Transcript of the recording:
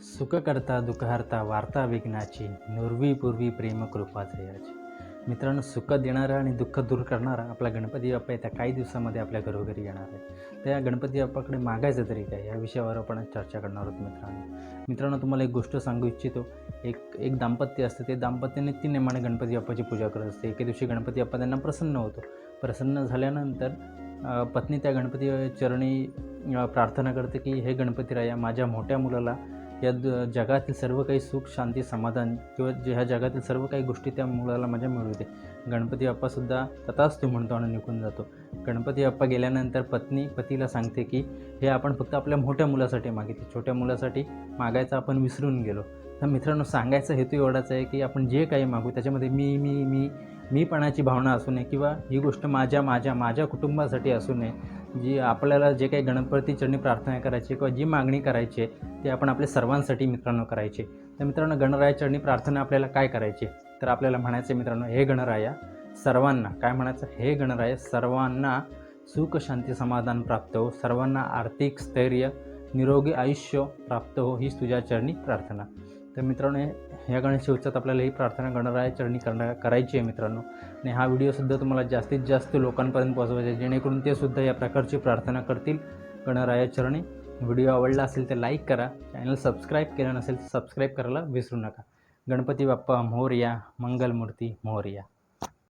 सुखकर्ता दुःखहर्ता वार्ता विघ्नाची नुरवी पूर्वी प्रेम कृपा जयाची मित्रांनो सुख देणारा आणि दुःख दूर करणारा आपला गणपती बाप्पा येत्या काही दिवसामध्ये आपल्या घरोघरी येणार आहे. त्या गणपती बाप्पाकडे मागायचं तरी काय? या विषयावर आपण चर्चा करणार आहोत मित्रांनो. मित्रांनो तुम्हाला एक गोष्ट सांगू इच्छितो. एक एक दाम्पत्य असतं. ते दाम्पत्य नेमाने गणपती बाप्पाची पूजा करत असते. एके दिवशी गणपती बाप्पा त्यांना प्रसन्न होतो. प्रसन्न झाल्यानंतर पत्नी त्या गणपती चरणी प्रार्थना करते की हे गणपती राया माझ्या मोठ्या मुलाला या द- जगातील सर्व काही सुख शांती समाधान किंवा जे ह्या जगातील सर्व काही गोष्टी त्या मुलाला माझ्या मिळवते गणपती बाप्पासुद्धा तथाच तो म्हणतो आणि निघून जातो. गणपती बाप्पा गेल्यानंतर पत्नी पतीला सांगते की हे आपण फक्त आपल्या मोठ्या मुलासाठी मागितले. छोट्या मुलासाठी मागायचं आपण विसरून गेलो. तर मित्रांनो सांगायचा हेतू एवढाच आहे की आपण जे काही मागू त्याच्यामध्ये मी मी मी मीपणाची भावना असू नये किंवा ही गोष्ट माझ्या माझ्या माझ्या कुटुंबासाठी असू नये. जी आपल्याला जे काही गणपती चरणी प्रार्थना करायची किंवा जी मागणी करायची आहे ते आपण आपल्या सर्वांसाठी मित्रांनो करायचे तर मित्रांनो गणराया चरणी प्रार्थना आपल्याला काय करायची तर आपल्याला म्हणायचं मित्रांनो हे गणराया सर्वांना काय म्हणायचं? हे गणराया सर्वांना सुख शांती समाधान प्राप्त हो. सर्वांना आर्थिक स्थैर्य निरोगी आयुष्य प्राप्त हो. हीच तुझ्या चरणी प्रार्थना. तर मित्रांनो ह्या गणेश उत्सवात आपल्याला ही प्रार्थना गणराया चरणी करणार करायची आहे मित्रांनो. आणि हा व्हिडिओसुद्धा तुम्हाला जास्तीत जास्त लोकांपर्यंत पोहोचवायचा आहे. जेणेकरून ते सुद्धा या प्रकारची प्रार्थना करतील गणराया चरणी. व्हिडिओ आवडला असेल तर लाईक करा. चॅनल सबस्क्राईब केलं नसेल तर सबस्क्राईब करायला विसरू नका. गणपती बाप्पा मोर्या मंगलमूर्ती मोर्या.